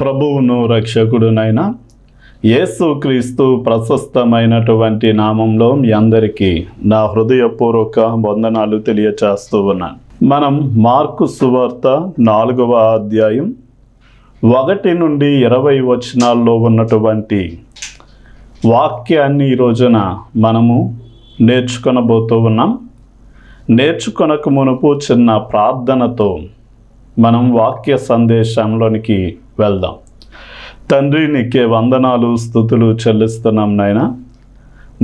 ప్రభువును రక్షకుడునైన యేసుక్రీస్తు ప్రశస్తమైనటువంటి నామంలో మీ అందరికీ నా హృదయపూర్వక వందనాలు తెలియచేస్తూ ఉన్నాను. మనం మార్కు సువార్త నాలుగవ అధ్యాయం ఒకటి నుండి ఇరవై వచనాల్లో ఉన్నటువంటి వాక్యాన్ని ఈ రోజున మనము నేర్చుకొనబోతూ ఉన్నాం. నేర్చుకొనక మునుపు చిన్న ప్రార్థనతో మనం వాక్య సందేశంలోనికి వెళ్దాం. తండ్రి నీకే వందనాలు స్థుతులు చెల్లిస్తున్నాం నాయన.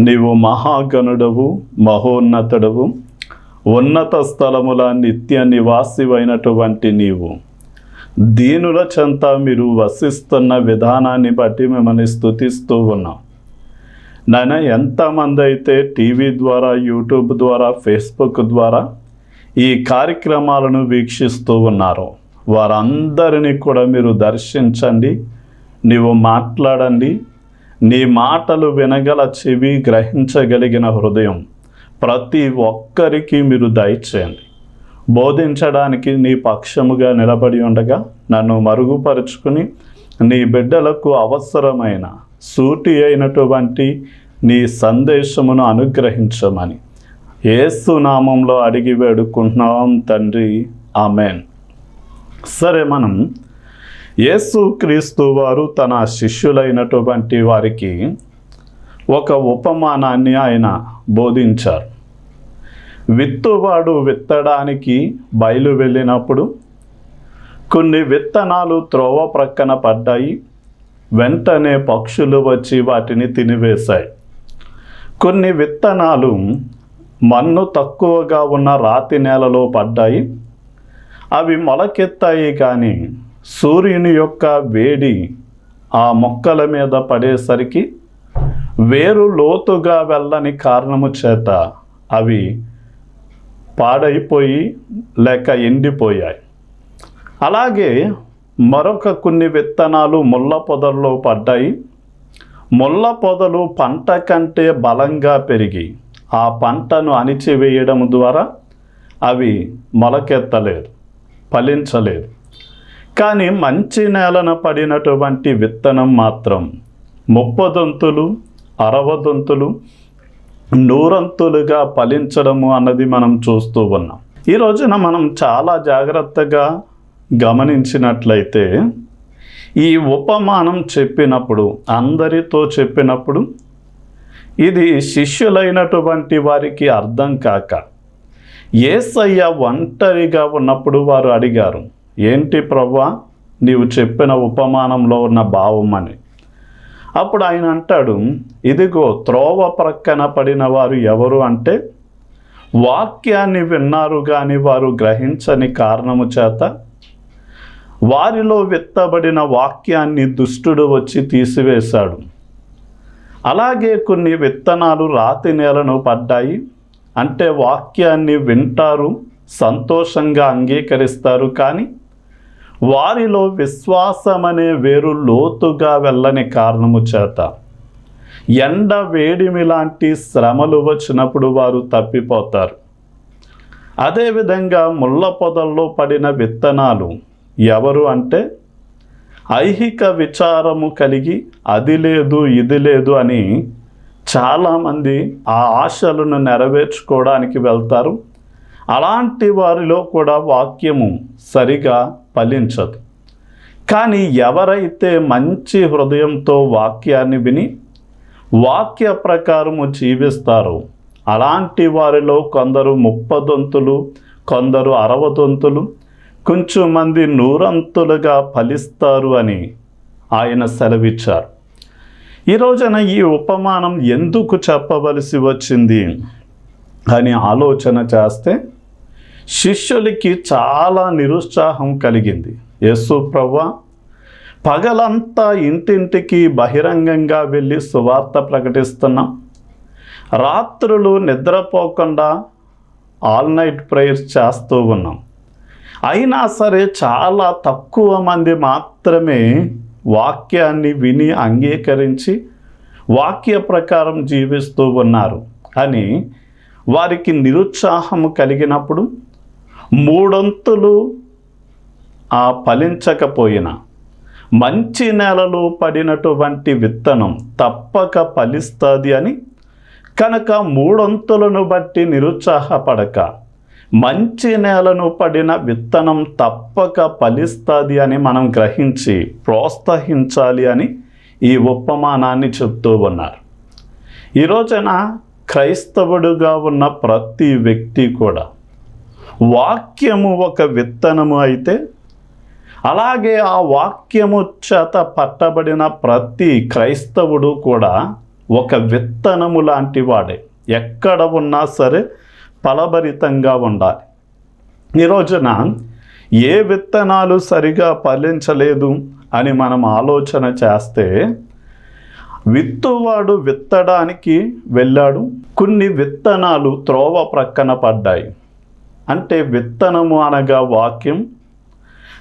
నీవు మహాగణుడవు మహోన్నతుడవు. ఉన్నత స్థలముల నిత్య నివాసివైనటువంటి నీవు. దీనుల చెంత మీరు వసిస్తున్న విధానాన్ని బట్టి మిమ్మల్ని స్థుతిస్తూ ఉన్నాం. నాయన ఎంతమంది అయితే టీవీ ద్వారా యూట్యూబ్ ద్వారా ఫేస్బుక్ ద్వారా ఈ కార్యక్రమాలను వీక్షిస్తూ ఉన్నారో వారందరినీ కూడా మీరు దర్శించండి నీవు మాట్లాడండి నీ మాటలు వినగల చెవి గ్రహించగలిగిన హృదయం ప్రతి ఒక్కరికి మీరు దయచేయండి. బోధించడానికి నీ పక్షముగా నిలబడి ఉండగా నన్ను మరుగుపరుచుకుని నీ బిడ్డలకు అవసరమైన సూటి అయినటువంటి నీ సందేశమును అనుగ్రహించమని. ఏసు నామంలో అడిగి వేడుకుంటున్నాం తండ్రి. ఆమెన్. సరే మనం యేసు క్రీస్తు వారు తన శిష్యులైనటువంటి వారికి ఒక ఉపమానాన్ని ఆయన బోధించారు. విత్తువాడు విత్తడానికి బయలు వెళ్ళినప్పుడు కొన్ని విత్తనాలు త్రోవ ప్రక్కన పడ్డాయి. వెంటనే పక్షులు వచ్చి వాటిని తినివేశాయి. కొన్ని విత్తనాలు మన్ను తక్కువగా ఉన్న రాతి నేలలో పడ్డాయి. అవి మొలకెత్తాయి కానీ సూర్యుని యొక్క వేడి ఆ మొక్కల మీద పడేసరికి వేరు లోతుగా వెళ్ళని కారణము చేత అవి పాడైపోయి లేక ఎండిపోయాయి. అలాగే మరొక కొన్ని విత్తనాలు ముళ్ళ పొదల్లో పడ్డాయి. ముళ్ళ పొదలు పంట కంటే బలంగా పెరిగి ఆ పంటను అణిచివేయడం ద్వారా అవి మొలకెత్తలేదు. ఫలించలేదు. కానీ మంచి నేలన పడినటువంటి విత్తనం మాత్రం ముప్పదొంతులు అరవదొంతులు నూరంతులుగా ఫలించడము అన్నది మనం చూస్తూ ఉన్నాం. ఈ రోజున మనం చాలా జాగ్రత్తగా గమనించినట్లయితే ఈ ఉపమానం చెప్పినప్పుడు అందరితో చెప్పినప్పుడు ఇది శిష్యులైనటువంటి వారికి అర్థం కాక ఏసయ్య ఒంటరిగా ఉన్నప్పుడు వారు అడిగారు ఏంటి ప్రవ్వా నీవు చెప్పిన ఉపమానంలో ఉన్న భావం అని. అప్పుడు ఆయన అంటాడు ఇదిగో త్రోవ ప్రక్కన పడిన వారు ఎవరు అంటే వాక్యాన్ని విన్నారు కానీ వారు గ్రహించని కారణము చేత వారిలో విత్తబడిన వాక్యాన్ని దుష్టుడు వచ్చి తీసివేశాడు. అలాగే కొన్ని విత్తనాలు రాతి నేలను పడ్డాయి అంటే వాక్యాన్ని వింటారు సంతోషంగా అంగీకరిస్తారు కానీ వారిలో విశ్వాసం అనే వేరు లోతుగా వెళ్ళని కారణము చేత ఎండ వేడిమి లాంటి శ్రమలు వచ్చినప్పుడు వారు తప్పిపోతారు. అదేవిధంగా ముళ్ళ పొదల్లో పడిన విత్తనాలు ఎవరు అంటే ఐహిక విచారము కలిగి అది లేదు ఇది లేదు అని చాలామంది ఆ ఆశలను నెరవేర్చుకోవడానికి వెళ్తారు. అలాంటి వారిలో కూడా వాక్యము సరిగా ఫలించదు. కానీ ఎవరైతే మంచి హృదయంతో వాక్యాన్ని విని వాక్య ప్రకారము జీవిస్తారో అలాంటి వారిలో కొందరు ముప్పదొంతులు కొందరు అరవదొంతులు కొంచెం మంది నూరంతులుగా ఫలిస్తారు అని ఆయన సెలవిచ్చారు. ఈ రోజున ఈ ఉపమానం ఎందుకు చెప్పవలసి వచ్చింది? అని ఆలోచన చేస్తే శిష్యులకి చాలా నిరుత్సాహం కలిగింది. యేసు ప్రవ్వ పగలంతా ఇంటింటికి బహిరంగంగా వెళ్ళి సువార్త ప్రకటిస్తున్నాం రాత్రులు నిద్రపోకుండా ఆల్ నైట్ ప్రేయర్స్ చేస్తూ ఉన్నాం. అయినా సరే చాలా తక్కువ మంది మాత్రమే వాక్యాన్ని విని అంగీకరించి వాక్య ప్రకారం జీవిస్తూ ఉన్నారు అని వారికి నిరుత్సాహం కలిగినప్పుడు మూడొంతులు ఆ ఫలించకపోయినా మంచి నేలలో పడినటువంటి విత్తనం తప్పక ఫలిస్తుంది అని కనుక మూడొంతులను బట్టి నిరుత్సాహపడక మంచి నేలను పడిన విత్తనం తప్పక ఫలిస్తుంది అని మనం గ్రహించి ప్రోత్సహించాలి అని ఈ ఉపమానాన్ని చెప్తూ ఉన్నారు. ఈ రోజున క్రైస్తవుడుగా ఉన్న ప్రతి వ్యక్తి కూడా వాక్యము ఒక విత్తనము అయితే అలాగే ఆ వాక్యము చేత పట్టబడిన ప్రతి క్రైస్తవుడు కూడా ఒక విత్తనము లాంటి వాడే. ఎక్కడ ఉన్నా సరే ఫలభరితంగా ఉండాలి. ఈ రోజున ఏ విత్తనాలు సరిగా ఫలించలేదు అని మనం ఆలోచన చేస్తే విత్తువాడు విత్తడానికి వెళ్ళాడు. కొన్ని విత్తనాలు త్రోవ ప్రక్కన పడ్డాయి. అంటే విత్తనము అనగా వాక్యం.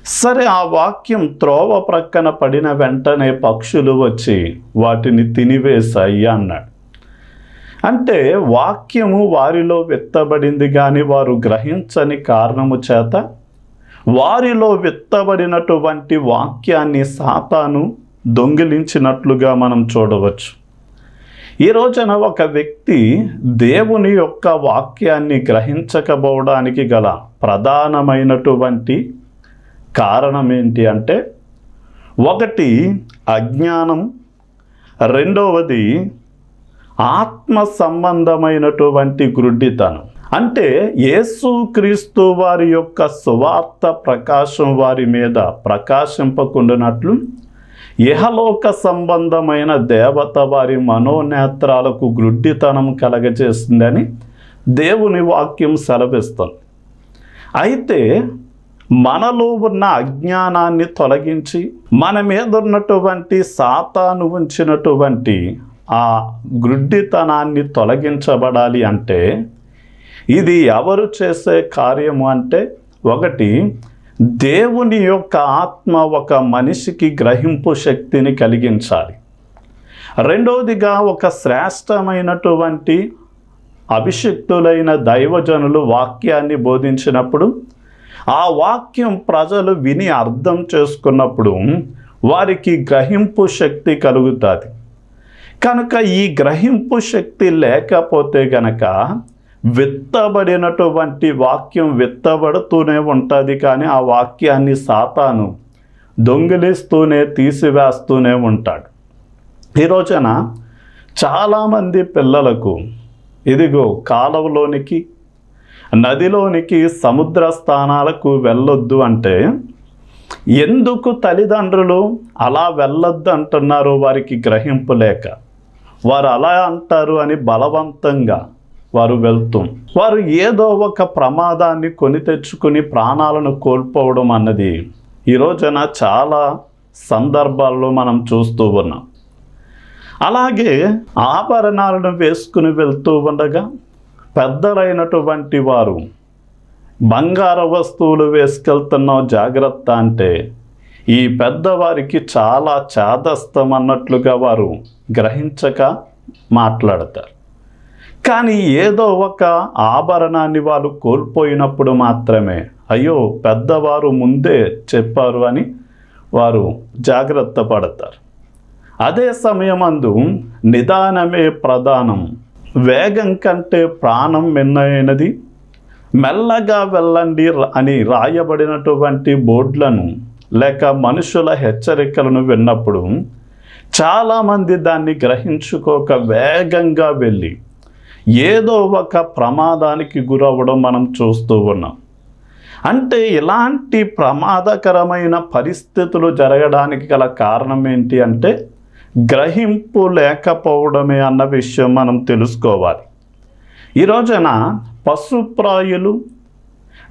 సరే ఆ వాక్యం త్రోవ ప్రక్కన పడిన వెంటనే పక్షులు వచ్చి వాటిని తినివేశాయి అన్నాడు. అంటే వాక్యము వారిలో విత్తబడింది కానీ వారు గ్రహించని కారణము చేత వారిలో విత్తబడినటువంటి వాక్యాన్ని సాతాను దొంగిలించినట్లుగా మనం చూడవచ్చు. ఈ రోజున ఒక వ్యక్తి దేవుని యొక్క వాక్యాన్ని గ్రహించకపోవడానికి గల ప్రధానమైనటువంటి కారణం ఏంటి అంటే ఒకటి అజ్ఞానం రెండవది ఆత్మ సంబంధమైనటువంటి గ్రుడ్డితనం అంటే యేసుక్రీస్తు వారి యొక్క సువార్త ప్రకాశం వారి మీద ప్రకాశింపకుండానట్లు ఇహలోక సంబంధమైన దేవత వారి మనోనేత్రాలకు గ్రుడ్డితనం కలగజేసిందని దేవుని వాక్యం సెలవిస్తుంది. అయితే మనలో ఉన్న అజ్ఞానాన్ని తొలగించి మన మీద ఉన్నటువంటి సాతాను ఉంచినటువంటి ఆ గ్రుడ్డితనాన్ని తొలగించబడాలి అంటే ఇది ఎవరు చేసే కార్యము అంటే ఒకటి దేవుని యొక్క ఆత్మ ఒక మనిషికి గ్రహింపు శక్తిని కలిగించాలి. రెండవదిగా ఒక శ్రేష్టమైనటువంటి అభిషిక్తులైన దైవజనులు వాక్యాన్ని బోధించినప్పుడు ఆ వాక్యం ప్రజలు విని అర్థం చేసుకున్నప్పుడు వారికి గ్రహింపు శక్తి కలుగుతుంది. కనుక ఈ గ్రహింపు శక్తి లేకపోతే గనక విత్తబడినటువంటి వాక్యం విత్తబడుతూనే ఉంటుంది కానీ ఆ వాక్యాన్ని సాతాను దొంగిలిస్తూనే తీసివేస్తూనే ఉంటాడు. ఈ రోజున చాలామంది పిల్లలకు ఇదిగో కాలువలోనికి నదిలోనికి సముద్ర స్థానాలకు వెళ్ళొద్దు అంటే ఎందుకు తల్లిదండ్రులు అలా వెళ్ళొద్దు అంటున్నారు వారికి గ్రహింపు లేక? వారు అలా అంటారు అని బలవంతంగా వారు వెళ్తూ. వారు ఏదో ఒక ప్రమాదాన్ని కొని తెచ్చుకుని ప్రాణాలను కోల్పోవడం అన్నది ఈ రోజున చాలా సందర్భాల్లో మనం చూస్తూ ఉన్నాం. అలాగే ఆభరణాలను వేసుకుని వెళ్తూ ఉండగా పెద్దలైనటువంటి వారు బంగార వస్తువులు వేసుకెళ్తున్నాం జాగ్రత్త అంటే ఈ పెద్దవారికి చాలా చాదస్తం అన్నట్లుగా వారు గ్రహించక మాట్లాడతారు. కానీ ఏదో ఒక ఆభరణాన్ని వాళ్ళు కోల్పోయినప్పుడు మాత్రమే అయ్యో పెద్దవారు ముందే చెప్పారు అని వారు జాగ్రత్త పడతారు. అదే సమయమందు నిదానమే ప్రధానం. వేగం కంటే ప్రాణం మిన్నైనది మెల్లగా వెళ్ళండి అని రాయబడినటువంటి బోర్డులను లేక మనుషుల హెచ్చరికలను విన్నప్పుడు చాలామంది దాన్ని గ్రహించుకోక వేగంగా వెళ్ళి ఏదో ఒక ప్రమాదానికి గురవ్వడం మనం చూస్తూ ఉన్నాం. అంటే ఇలాంటి ప్రమాదకరమైన పరిస్థితులు జరగడానికి గల కారణం ఏంటి అంటే గ్రహింపు లేకపోవడమే అన్న విషయం మనం తెలుసుకోవాలి. ఈ రోజున పశుప్రాయులు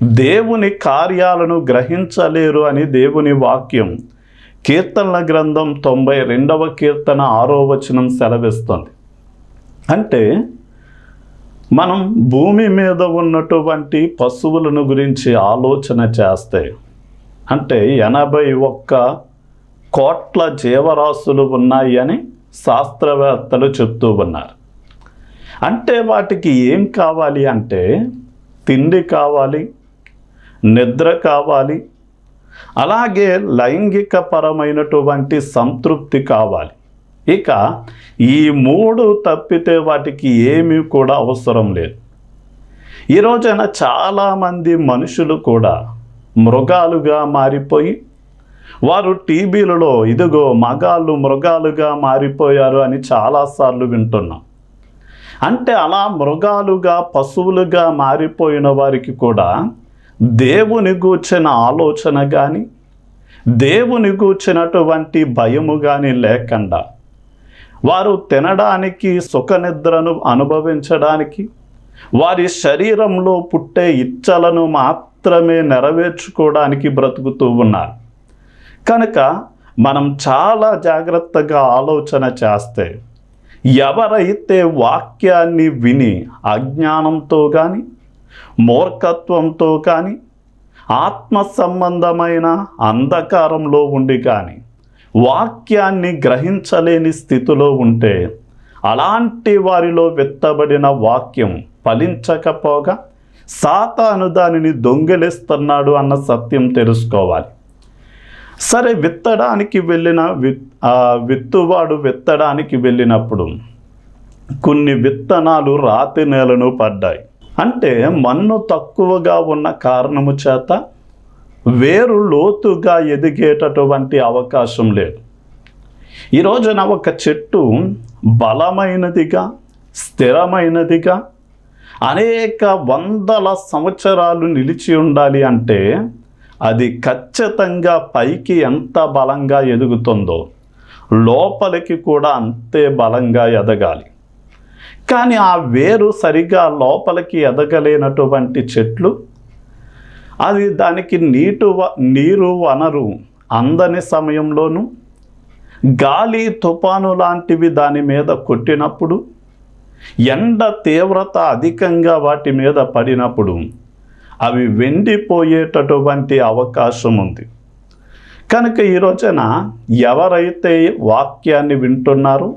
దేవుని కార్యాలను గ్రహించలేరు అని దేవుని వాక్యం. కీర్తనల గ్రంథం తొంభై రెండవ కీర్తన ఆరో వచనం సెలవిస్తుంది. అంటే మనం భూమి మీద ఉన్నటువంటి పశువులను గురించి ఆలోచన చేస్తే అంటే ఎనభై ఒక్క కోట్ల జీవరాశులు ఉన్నాయి అని శాస్త్రవేత్తలు చెప్తూ ఉన్నారు. అంటే వాటికి ఏం కావాలి అంటే తిండి కావాలి నిద్ర కావాలి. అలాగే లైంగిక పరమైనటువంటి సంతృప్తి కావాలి. ఇక ఈ మూడు తప్పితే వాటికి ఏమీ కూడా అవసరం లేదు. ఈ రోజున చాలామంది మనుషులు కూడా మృగాలుగా మారిపోయి వారు టీవీలలో ఇదిగో మగాళ్ళు మృగాలుగా మారిపోయారు అని చాలాసార్లు వింటున్నాం. అంటే అలా మృగాలుగా పశువులుగా మారిపోయిన వారికి కూడా దేవుని గూర్చిన ఆలోచన కానీ దేవుని గూర్చినటువంటి భయము కానీ లేకుండా వారు తినడానికి సుఖనిద్రను అనుభవించడానికి వారి శరీరంలో పుట్టే ఇచ్చలను మాత్రమే నెరవేర్చుకోవడానికి బ్రతుకుతూ ఉన్నారు. కనుక మనం చాలా జాగ్రత్తగా ఆలోచన చేస్తే ఎవరైతే వాక్యాన్ని విని అజ్ఞానంతో కానీ మూర్ఖత్వంతో కానీ ఆత్మ సంబంధమైన అంధకారంలో ఉండి కానీ వాక్యాన్ని గ్రహించలేని స్థితిలో ఉంటే అలాంటి వారిలో విత్తబడిన వాక్యం ఫలించకపోగా సాతాను దానిని దొంగిలిస్తున్నాడు అన్న సత్యం తెలుసుకోవాలి. సరే విత్తడానికి వెళ్ళిన విత్ విత్తువాడు విత్తడానికి వెళ్ళినప్పుడు కొన్ని విత్తనాలు రాతి నేలను పడ్డాయి. అంటే మన్ను తక్కువగా ఉన్న కారణము చేత వేరు లోతుగా ఎదిగేటటువంటి అవకాశం లేదు. ఈ రోజున ఒక చెట్టు బలమైనదిగా స్థిరమైనదిగా అనేక వందల సంవత్సరాలు నిలిచి ఉండాలి అంటే అది ఖచ్చితంగా పైకి ఎంత బలంగా ఎదుగుతుందో లోపలికి కూడా అంతే బలంగా ఎదగాలి. కానీ ఆ వేరు సరిగా లోపలికి ఎదగలేనటువంటి చెట్లు అది దానికి నీటు వ- నీరు వనరు అందని సమయంలోనూ గాలి తుఫాను లాంటివి దాని మీద కొట్టినప్పుడు ఎండ తీవ్రత అధికంగా వాటి మీద పడినప్పుడు అవి వెండిపోయేటటువంటి అవకాశం ఉంది. కనుక ఈ రోజున ఎవరైతే వాక్యాన్ని వింటున్నారో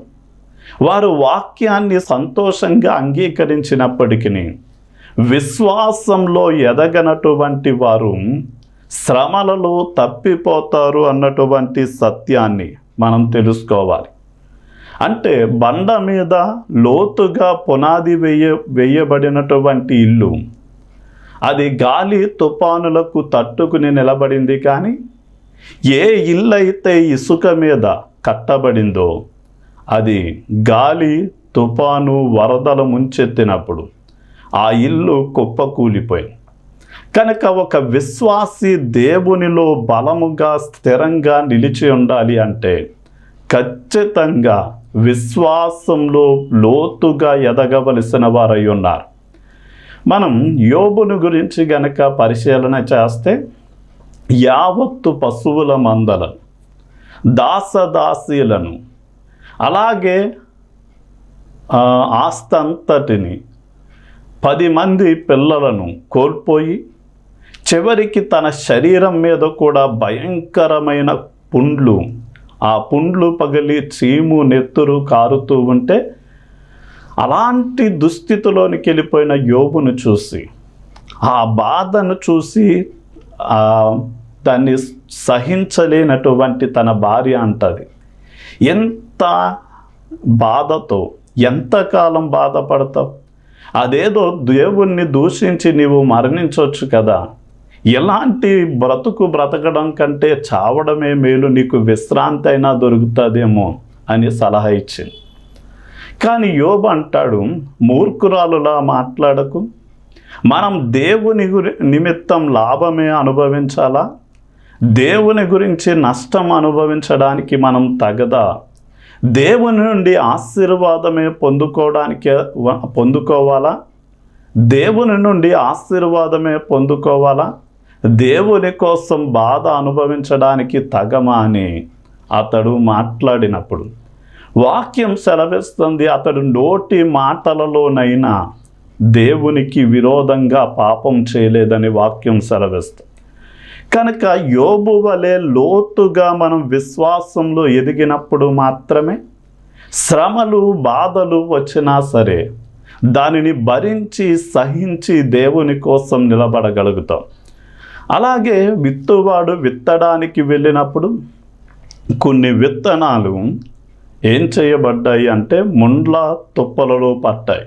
వారు వాక్యాన్ని సంతోషంగా అంగీకరించినప్పటికీ విశ్వాసంలో ఎదగనటువంటి వారు శ్రమలలో తప్పిపోతారు అన్నటువంటి సత్యాన్ని మనం తెలుసుకోవాలి. అంటే బండ మీద లోతుగా పునాది వేయ వేయబడినటువంటి ఇల్లు అది గాలి తుఫానులకు తట్టుకుని నిలబడింది కానీ ఏ ఇల్లు అయితే ఇసుక మీద కట్టబడిందో అది గాలి తుఫాను వరదలు ముంచెత్తినప్పుడు ఆ ఇల్లు కుప్పకూలిపోయింది. కనుక ఒక విశ్వాసి దేవునిలో బలముగా స్థిరంగా నిలిచి ఉండాలి అంటే ఖచ్చితంగా విశ్వాసంలో లోతుగా ఎదగవలసిన వారై ఉన్నారు. మనం యోబును గురించి గనక పరిశీలన చేస్తే యావత్తు పశువుల మందలను దాసదాసీలను అలాగే ఆ, ఆస్తంతటిని పది మంది పిల్లలను కోల్పోయి చివరికి తన శరీరం మీద కూడా భయంకరమైన పుండ్లు ఆ పుండ్లు పగిలి చీము నెత్తురు కారుతూ ఉంటే అలాంటి దుస్థితిలోనికి వెళ్ళిపోయిన యోబును చూసి ఆ బాధను చూసి దాన్ని సహించలేనటువంటి తన భార్య అంటది. ఎంత బాధతో ఎంతకాలం బాధపడతావు? అదేదో దేవుణ్ణి దూషించి నీవు మరణించవచ్చు కదా. ఎలాంటి బ్రతుకు బ్రతకడం కంటే చావడమే మేలు నీకు విశ్రాంతి అయినా దొరుకుతుందేమో అని సలహా ఇచ్చింది. కానీ యోబు అంటాడు మూర్ఖురాలులా మాట్లాడకు. మనం దేవుని గురి నిమిత్తం లాభమే అనుభవించాలా? దేవుని గురించి నష్టం అనుభవించడానికి మనం తగదా? దేవుని నుండి ఆశీర్వాదమే పొందుకోవడానికి పొందుకోవాలా? దేవుని నుండి ఆశీర్వాదమే పొందుకోవాలా? దేవుని కోసం బాధ అనుభవించడానికి తగమా అని అతడు మాట్లాడినప్పుడు. వాక్యం సెలవిస్తుంది అతడు నోటి మాటలలోనైనా దేవునికి విరోధంగా పాపం చేయలేదని వాక్యం సెలవిస్తుంది. కనుక యోబు వలె లోతుగా మనం విశ్వాసంలో ఎదిగినప్పుడు మాత్రమే శ్రమలు బాధలు వచ్చినా సరే దానిని భరించి సహించి దేవుని కోసం నిలబడగలుగుతాం. అలాగే విత్తువాడు విత్తడానికి వెళ్ళినప్పుడు కొన్ని విత్తనాలు ఏం చేయబడ్డాయి అంటే ముండ్ల తుప్పలలో పట్టాయి.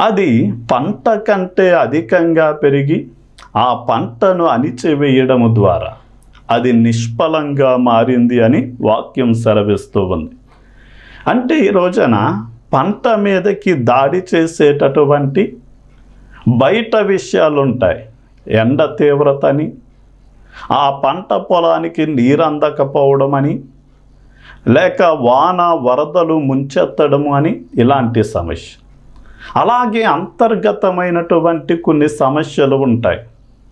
అది పంట కంటే అధికంగా పెరిగి ఆ పంటను అణిచివేయడం ద్వారా అది నిష్ఫలంగా మారింది అని వాక్యం సెలవిస్తూ ఉంది. అంటే ఈ రోజున పంట మీదకి దాడి చేసేటటువంటి బయట విషయాలు ఉంటాయి ఎండ తీవ్రతని ఆ పంట పొలానికి నీరందకపోవడం అని లేక వాన వరదలు ముంచెత్తడము అని ఇలాంటి సమస్య. అలాగే అంతర్గతమైనటువంటి కొన్ని సమస్యలు ఉంటాయి.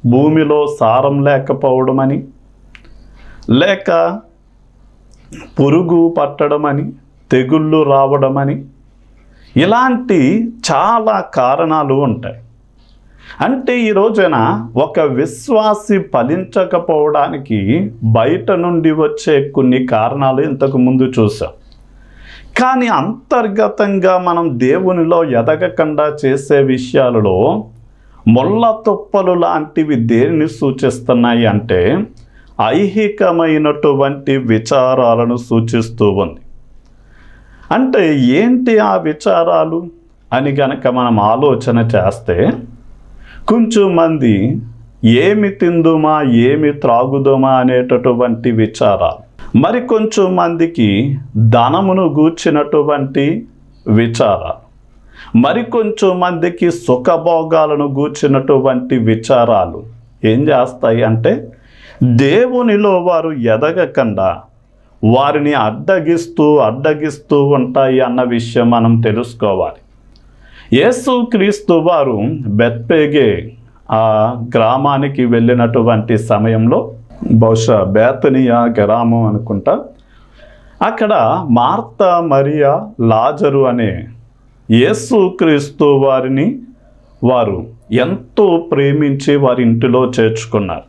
భూమిలో సారం లేకపోవడం అని లేక పురుగు పట్టడమని తెగుళ్ళు రావడమని ఇలాంటి చాలా కారణాలు ఉంటాయి. అంటే ఈ రోజున ఒక విశ్వాసి ఫలించకపోవడానికి బయట నుండి వచ్చే కొన్ని కారణాలు ఇంతకు ముందు చూసాం కానీ అంతర్గతంగా మనం దేవునిలో ఎదగకుండా చేసే విషయాలలో ముళ్ళ తుప్పలు లాంటివి దేనిని సూచిస్తున్నాయి అంటే ఐహికమైనటువంటి విచారాలను సూచిస్తూ ఉంది. అంటే ఏంటి ఆ విచారాలు? అని గనక మనం ఆలోచన చేస్తే కొంచెం మంది ఏమి తిందుమా ఏమి త్రాగుదుమా అనేటటువంటి విచారాలు మరి కొంచెం మందికి ధనమును గూర్చినటువంటి విచారాలు మరి కొంచెం మందికి సుఖభోగాలను గూర్చినటువంటి విచారాలు ఏం చేస్తాయి అంటే దేవునిలో వారు ఎదగకుండా వారిని అడ్డగిస్తూ అడ్డగిస్తూ ఉంటాయి అన్న విషయం మనం తెలుసుకోవాలి. యేసు క్రీస్తు వారు బెత్పేగే ఆ గ్రామానికి వెళ్ళినటువంటి సమయంలో బహుశా బేతనియా గ్రామం అనుకుంటా. అక్కడ మార్త మరియా లాజరు అనే యేసుక్రీస్తు వారిని వారు ఎంతో ప్రేమించి వారి ఇంటిలో చేర్చుకున్నారు.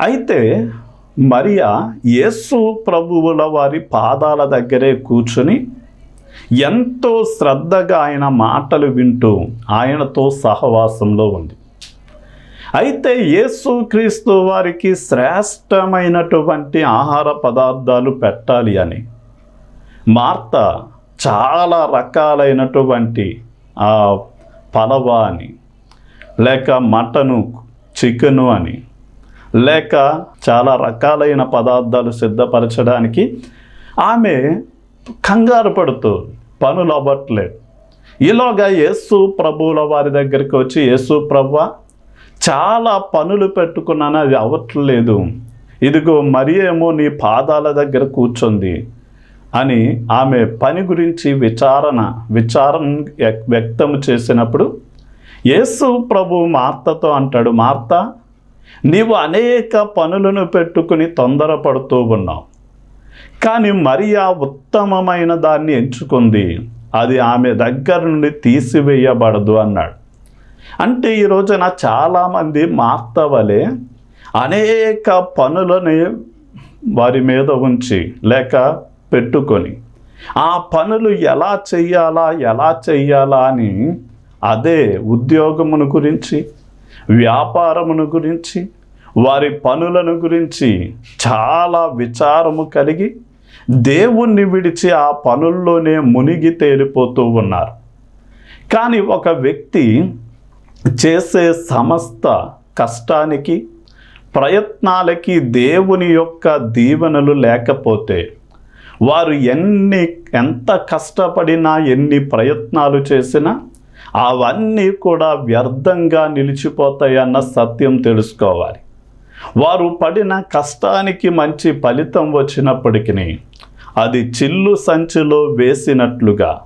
అయితే మరియా యేసు ప్రభువుల వారి పాదాల దగ్గరే కూర్చుని ఎంతో శ్రద్ధగా ఆయన మాటలు వింటూ ఆయనతో సహవాసంలో ఉంది. అయితే యేసు క్రీస్తు వారికి శ్రేష్టమైనటువంటి ఆహార పదార్థాలు పెట్టాలి అని. మార్త చాలా రకాలైనటువంటి ఆ పలవ అని లేక మటను చికెను అని లేక చాలా రకాలైన పదార్థాలు సిద్ధపరచడానికి ఆమె కంగారు పడుతూ పనులు అవ్వట్లేదు. ఈలోగా యేసు ప్రభువుల వారి దగ్గరికి వచ్చి యేసు ప్రభు చాలా పనులు పెట్టుకున్నాను అది అవ్వట్లేదు. ఇదిగో మరి ఏమో నీ పాదాల దగ్గర కూర్చుంది అని ఆమె పని గురించి విచారణ విచారణ వ్యక్- వ్యక్తం చేసినప్పుడు యేసు ప్రభు మార్తతో అంటాడు మార్త నీవు అనేక పనులను పెట్టుకుని తొందరపడుతూ ఉన్నావు. కానీ మరియా ఉత్తమమైన దాన్ని ఎంచుకుంది. అది ఆమె దగ్గర నుండి తీసివేయబడదు అన్నాడు. అంటే ఈ రోజున చాలామంది మార్త అనేక పనులని వారి మీద ఉంచి లేక పెట్టుకొని ఆ పనులు ఎలా చెయ్యాలా ఎలా చెయ్యాలా అని అదే ఉద్యోగమును గురించి వ్యాపారమును గురించి వారి పనులను గురించి చాలా విచారము కలిగి దేవుణ్ణి విడిచి ఆ పనుల్లోనే మునిగి తేలిపోతూ ఉన్నారు. కానీ ఒక వ్యక్తి చేసే సమస్త కష్టానికి ప్రయత్నాలకి దేవుని యొక్క దీవెనలు లేకపోతే వారు ఎన్ని ఎంత కష్టపడినా ఎన్ని ప్రయత్నాలు చేసినా అవన్నీ కూడా వ్యర్థంగా నిలిచిపోతాయన్న సత్యం తెలుసుకోవాలి. వారు పడిన కష్టానికి మంచి ఫలితం వచ్చినప్పటికీ అది చిల్లు సంచిలో వేసినట్లుగా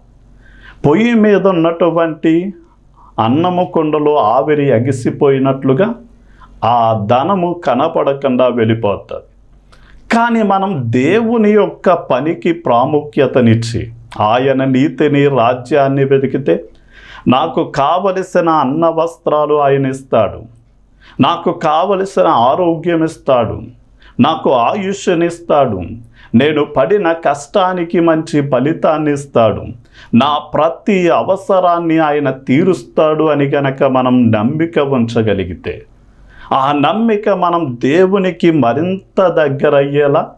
పొయ్యి మీద ఉన్నటువంటి అన్నము కొండలో ఆవిరి అగిసిపోయినట్లుగా ఆ ధనము కనపడకుండా వెళ్ళిపోతుంది. కానీ మనం దేవుని యొక్క పనికి ప్రాముఖ్యతనిచ్చి ఆయన నీతిని రాజ్యాన్ని వెతికితే నాకు కావలసిన అన్న వస్త్రాలు ఆయన ఇస్తాడు. నాకు కావలసిన ఆరోగ్యం ఇస్తాడు. నాకు ఆయుష్నిస్తాడు నేను పడిన కష్టానికి మంచి ఫలితాన్ని ఇస్తాడు. నా ప్రతి అవసరాన్ని ఆయన తీరుస్తాడు అని గనక మనం నమ్మిక ఉంచగలిగితే ఆ నమ్మిక మనం దేవునికి మరింత దగ్గరయ్యేలా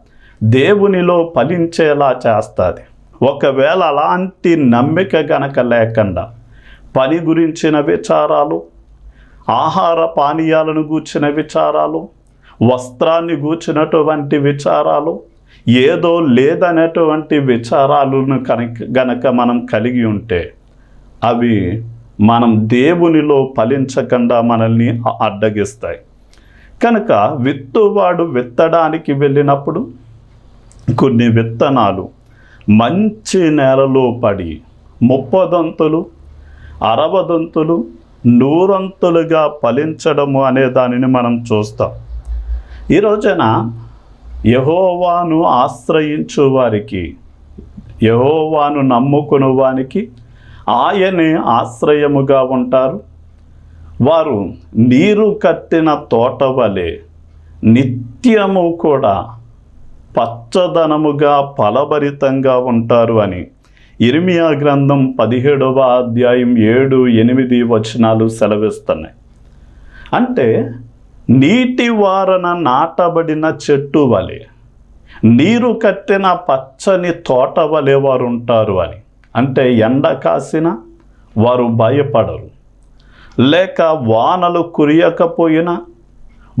దేవునిలో ఫలించేలా చేస్తుంది. ఒకవేళ అలాంటి నమ్మిక గనక లేకుండా పని గురించిన విచారాలు ఆహార పానీయాలను గూర్చిన విచారాలు వస్త్రాన్ని గూర్చినటువంటి విచారాలు ఏదో లేదనేటువంటి విచారాలను కనుక గనక మనం కలిగి ఉంటే అవి మనం దేవునిలో ఫలించకుండా మనల్ని అడ్డగిస్తాయి. కనుక విత్తువాడు విత్తడానికి వెళ్ళినప్పుడు కొన్ని విత్తనాలు మంచి నేలలో పడి ముప్పదంతులు అరవదంతులు నూరంతులుగా ఫలించడము అనే దానిని మనం చూస్తాం. ఈ రోజున యహోవాను ఆశ్రయించు వారికి యహోవాను నమ్ముకుని వానికి ఆయనే ఆశ్రయముగా ఉంటారు. వారు నీరు కట్టిన తోట వలె నిత్యము కూడా పచ్చదనముగా ఫలభరితంగా ఉంటారు అని ఇరిమియా గ్రంథం పదిహేడవ అధ్యాయం ఏడు ఎనిమిది వచనాలు సెలవిస్తున్నాయి. అంటే నీటి వారన నాటబడిన చెట్టు వలె నీరు కట్టిన పచ్చని తోట వలె వారు ఉంటారు అని. అంటే ఎండ కాసిన వారు భయపడరు. లేక వానలు కురియకపోయినా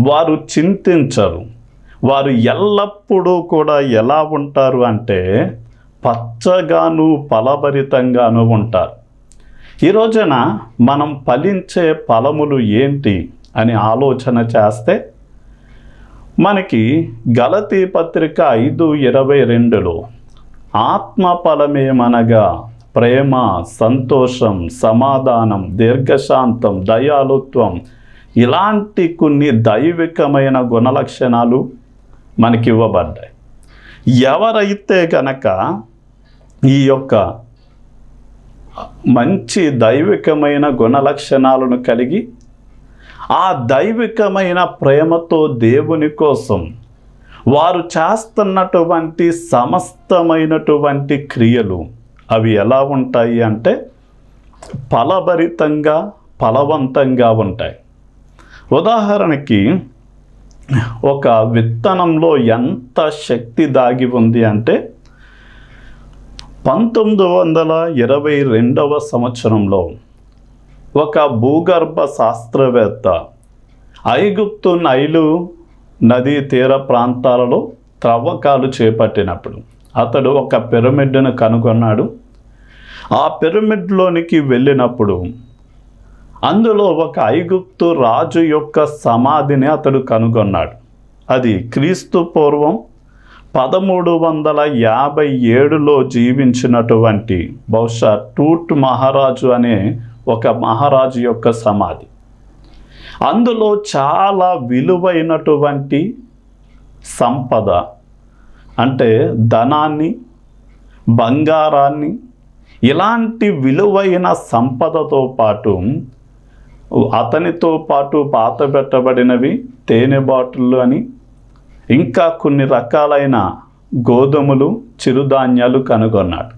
వారు చింతించరు. వారు ఎల్లప్పుడూ కూడా ఎలా ఉంటారు అంటే పచ్చగాను ఫలభరితంగాను ఉంటారు. ఈ రోజున మనం ఫలించే ఫలములు ఏంటి? అని ఆలోచన చేస్తే మనకి గలతీ పత్రిక ఐదు ఇరవై రెండులో ఆత్మఫలమేమనగా ప్రేమ సంతోషం సమాధానం దీర్ఘశాంతం దయాలుత్వం ఇలాంటి కొన్ని దైవికమైన గుణలక్షణాలు మనకి ఇవ్వబడ్డాయి. ఎవరైతే కనుక ఈ యొక్క మంచి దైవికమైన గుణలక్షణాలను కలిగి ఆ దైవికమైన ప్రేమతో దేవుని కోసం వారు చేస్తున్నటువంటి సమస్తమైనటువంటి క్రియలు అవి ఎలా ఉంటాయి అంటే ఫలభరితంగా ఫలవంతంగా ఉంటాయి. ఉదాహరణకి ఒక విత్తనంలో ఎంత శక్తి దాగి ఉంది అంటే పంతొమ్మిది వందల ఇరవై రెండవ సంవత్సరంలో ఒక భూగర్భ శాస్త్రవేత్త. ఐగుప్తు నైలు నదీ తీర ప్రాంతాలలో త్రవ్వకాలు చేపట్టినప్పుడు అతడు ఒక పిరమిడ్ను కనుగొన్నాడు. ఆ పిరమిడ్లోనికి వెళ్ళినప్పుడు అందులో ఒక ఐగుప్తు రాజు యొక్క సమాధిని అతడు కనుగొన్నాడు. అది క్రీస్తు పూర్వం పదమూడు వందల యాభై ఏడులో జీవించినటువంటి బహుశా టూట్ మహారాజు అనే ఒక మహారాజు యొక్క సమాధి. అందులో చాలా విలువైనటువంటి సంపద అంటే ధనాన్ని బంగారాన్ని ఇలాంటి విలువైన సంపదతో పాటు అతనితో పాటు పాత పెట్టబడినవి తేనె బాటిళ్ళు అని ఇంకా కొన్ని రకాలైన గోధుమలు చిరుధాన్యాలు కనుగొన్నాడు.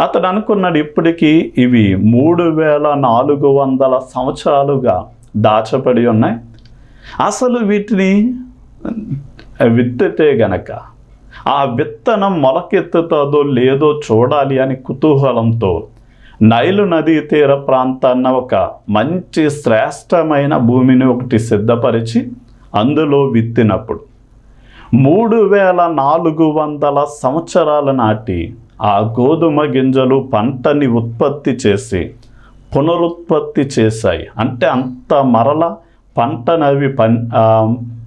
అతడు అనుకున్నాడు ఇప్పటికీ ఇవి మూడు వేల నాలుగు వందల సంవత్సరాలుగా దాచబడి ఉన్నాయి. అసలు వీటిని విత్తితే గనక ఆ విత్తనం మొలకెత్తుతుందో లేదో చూడాలి అని కుతూహలంతో నైలు నదీ తీర ప్రాంతాన్న ఒక మంచి శ్రేష్టమైన భూమిని ఒకటి సిద్ధపరిచి అందులో విత్తినప్పుడు మూడు వేల నాలుగు వందల సంవత్సరాల నాటి ఆ గోధుమ గింజలు పంటని ఉత్పత్తి చేసి పునరుత్పత్తి చేశాయి. అంటే అంత మరల పంటను పం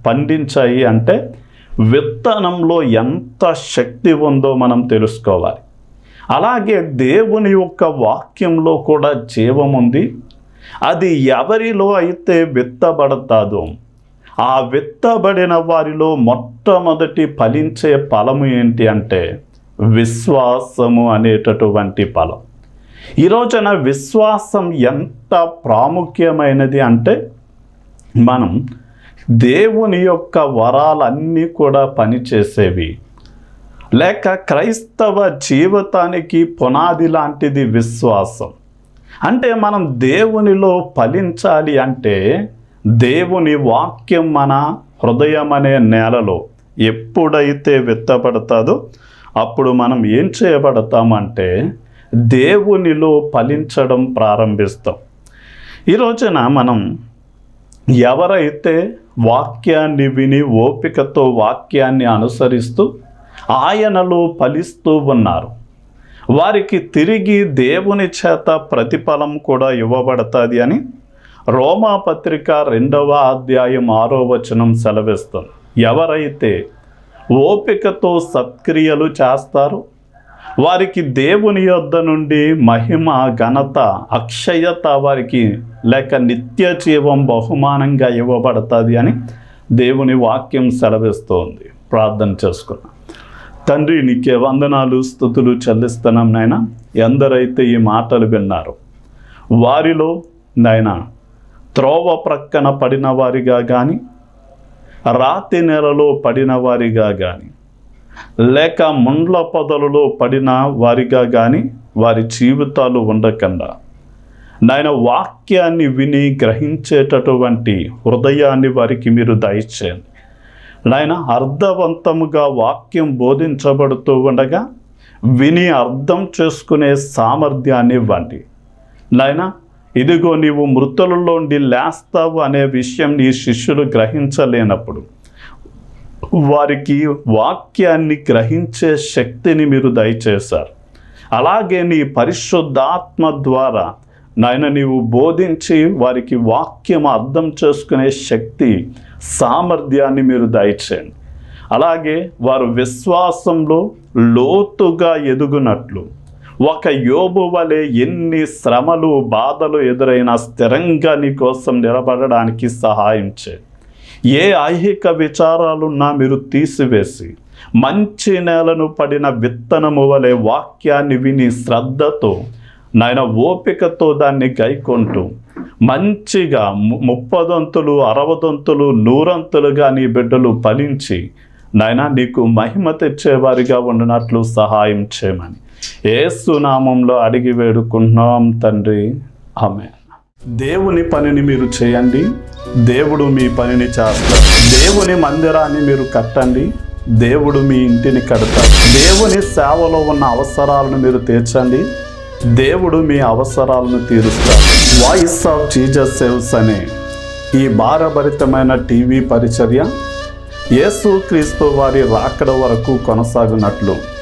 పండించాయి అంటే విత్తనంలో ఎంత శక్తి ఉందో మనం తెలుసుకోవాలి. అలాగే దేవుని యొక్క వాక్యంలో కూడా జీవం ఉంది. అది ఎవరిలో అయితే విత్తబడతాదో ఆ విత్తబడిన వారిలో మొట్టమొదటి ఫలించే ఫలము ఏంటి అంటే విశ్వాసము అనేటటువంటి ఫలం ఈ రోజున విశ్వాసం ఎంత ప్రాముఖ్యమైనది అంటే మనం దేవుని యొక్క వరాలన్నీ కూడా పనిచేసేవి. లేక క్రైస్తవ జీవితానికి పునాది లాంటిది విశ్వాసం. అంటే మనం దేవునిలో ఫలించాలి అంటే దేవుని వాక్యం మన హృదయం అనే నేలలో ఎప్పుడైతే విత్తపడతాదో అప్పుడు మనం ఏం చేయబడతామంటే దేవునిలో ఫలించడం ప్రారంభిస్తాం. ఈ రోజున మనం ఎవరైతే వాక్యాన్ని విని ఓపికతో వాక్యాన్ని అనుసరిస్తూ ఆయనలో ఫలిస్తూ ఉన్నారు వారికి తిరిగి దేవుని చేత ప్రతిఫలం కూడా ఇవ్వబడుతుంది అని రోమా పత్రిక రెండవ అధ్యాయం ఆరో వచనం సెలవిస్తుంది. ఎవరైతే ఓపికతో సత్క్రియలు చేస్తారు. వారికి దేవుని యొద్ద నుండి మహిమ ఘనత అక్షయత వారికి లేక నిత్య జీవం బహుమానంగా ఇవ్వబడుతుంది అని దేవుని వాక్యం సెలవిస్తోంది. ప్రార్థన చేసుకున్నాం. తండ్రి నీకే వందనాలు స్థుతులు చెల్లిస్తున్నాం నాయన. ఎందరైతే ఈ మాటలు విన్నారు వారిలో నాయన త్రోవ ప్రక్కన పడిన వారిగా కానీ రాతి నెలలో పడిన వారిగా కానీ లేక ముండ్ల పొదలలో పడిన వారిగా కానీ వారి జీవితాలు ఉండకుండా నాయన వాక్యాన్ని విని గ్రహించేటటువంటి హృదయాన్ని వారికి మీరు దయచేయండి. నాయన అర్థవంతముగా వాక్యం బోధించబడుతూ ఉండగా విని అర్థం చేసుకునే సామర్థ్యాన్ని ఇవ్వండి. నాయన ఇదిగో నీవు మృతులలోండి లేస్తావు అనే విషయం నీ శిష్యులు గ్రహించలేనప్పుడు వారికి వాక్యాన్ని గ్రహించే శక్తిని మీరు దయచేశారు. అలాగే నీ పరిశుద్ధాత్మ ద్వారా నాయన నీవు బోధించి వారికి వాక్యం అర్థం చేసుకునే శక్తి సామర్థ్యాన్ని మీరు దయచేయండి. అలాగే వారు విశ్వాసంలో లోతుగా ఎదుగునట్లు ఒక యోబు వలె ఎన్ని శ్రమలు బాధలు ఎదురైనా స్థిరంగా నీ కోసం నిలబడడానికి సహాయం చే ఏ ఐహిక విచారాలున్నా మీరు తీసివేసి మంచి నేలను పడిన విత్తనము వలె వాక్యాన్ని విని శ్రద్ధతో నాయన ఓపికతో దాన్ని గైకొంటూ. మంచిగా ము- ముప్పదంతులు అరవదంతులు నూరంతులుగా నీ బిడ్డలు ఫలించి నాయన నీకు మహిమ తెచ్చేవారిగా ఉండినట్లు సహాయం చేయమని. ఏసునామంలో అడిగి వేడుకుంటున్నాం తండ్రి. ఆమె దేవుని పనిని మీరు చేయండి. దేవుడు మీ పనిని చేస్తారు దేవుని మందిరాన్ని మీరు కట్టండి. దేవుడు మీ ఇంటిని కడతాడు. దేవుని సేవలో ఉన్న అవసరాలను మీరు తీర్చండి. దేవుడు మీ అవసరాలను తీరుస్తాడు. వాయిస్ ఆఫ్ జీజస్ సేవ్స్ అనే ఈ భారభరితమైన టీవీ పరిచర్య యేసు క్రీస్తు వారి రాకడ వరకు కొనసాగినట్లు.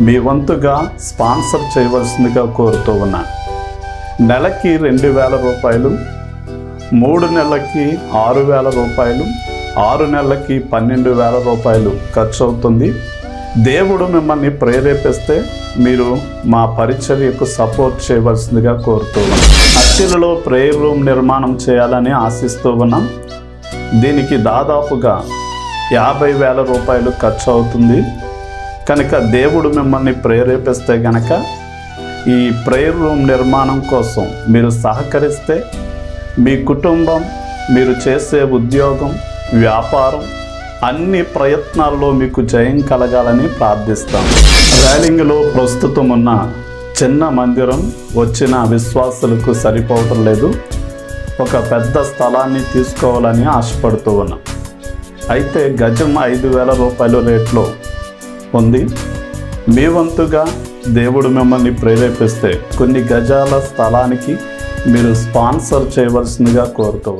మీ వంతుగా స్పాన్సర్ చేయవలసిందిగా కోరుతూ ఉన్నాను నెలకి రెండు వేల రూపాయలు మూడు నెలలకి ఆరు వేల రూపాయలు ఆరు నెలలకి పన్నెండు వేల రూపాయలు ఖర్చు అవుతుంది దేవుడు మిమ్మల్ని ప్రేరేపిస్తే మీరు మా పరిచర్యకు సపోర్ట్ చేయవలసిందిగా కోరుతూ ఉన్నాం. అత్తిలలో ప్రేయర్ రూమ్ నిర్మాణం చేయాలని ఆశిస్తూ ఉన్నాం. దీనికి దాదాపుగా యాభై వేల రూపాయలు ఖర్చు అవుతుంది కనుక దేవుడు మిమ్మల్ని ప్రేరేపిస్తే గనక ఈ ప్రేయర్ రూమ్ నిర్మాణం కోసం మీరు సహకరిస్తే మీ కుటుంబం మీరు చేసే ఉద్యోగం వ్యాపారం అన్ని ప్రయత్నాల్లో మీకు జయం కలగాలని ప్రార్థిస్తాం. ర్యాలింగ్లో ప్రస్తుతం ఉన్న చిన్న మందిరం వచ్చిన విశ్వాసులకు సరిపోవటం లేదు. ఒక పెద్ద స్థలాన్ని తీసుకోవాలని ఆశపడుతూ ఉన్నాం. అయితే గజం ఐదు వేల రూపాయల రేట్లో ఉంది మీ వంతుగా దేవుడు మిమ్మల్ని ప్రేరేపిస్తే కొన్ని గజాల స్థలానికి మీరు స్పాన్సర్ చేయవలసిందిగా కోరుతూ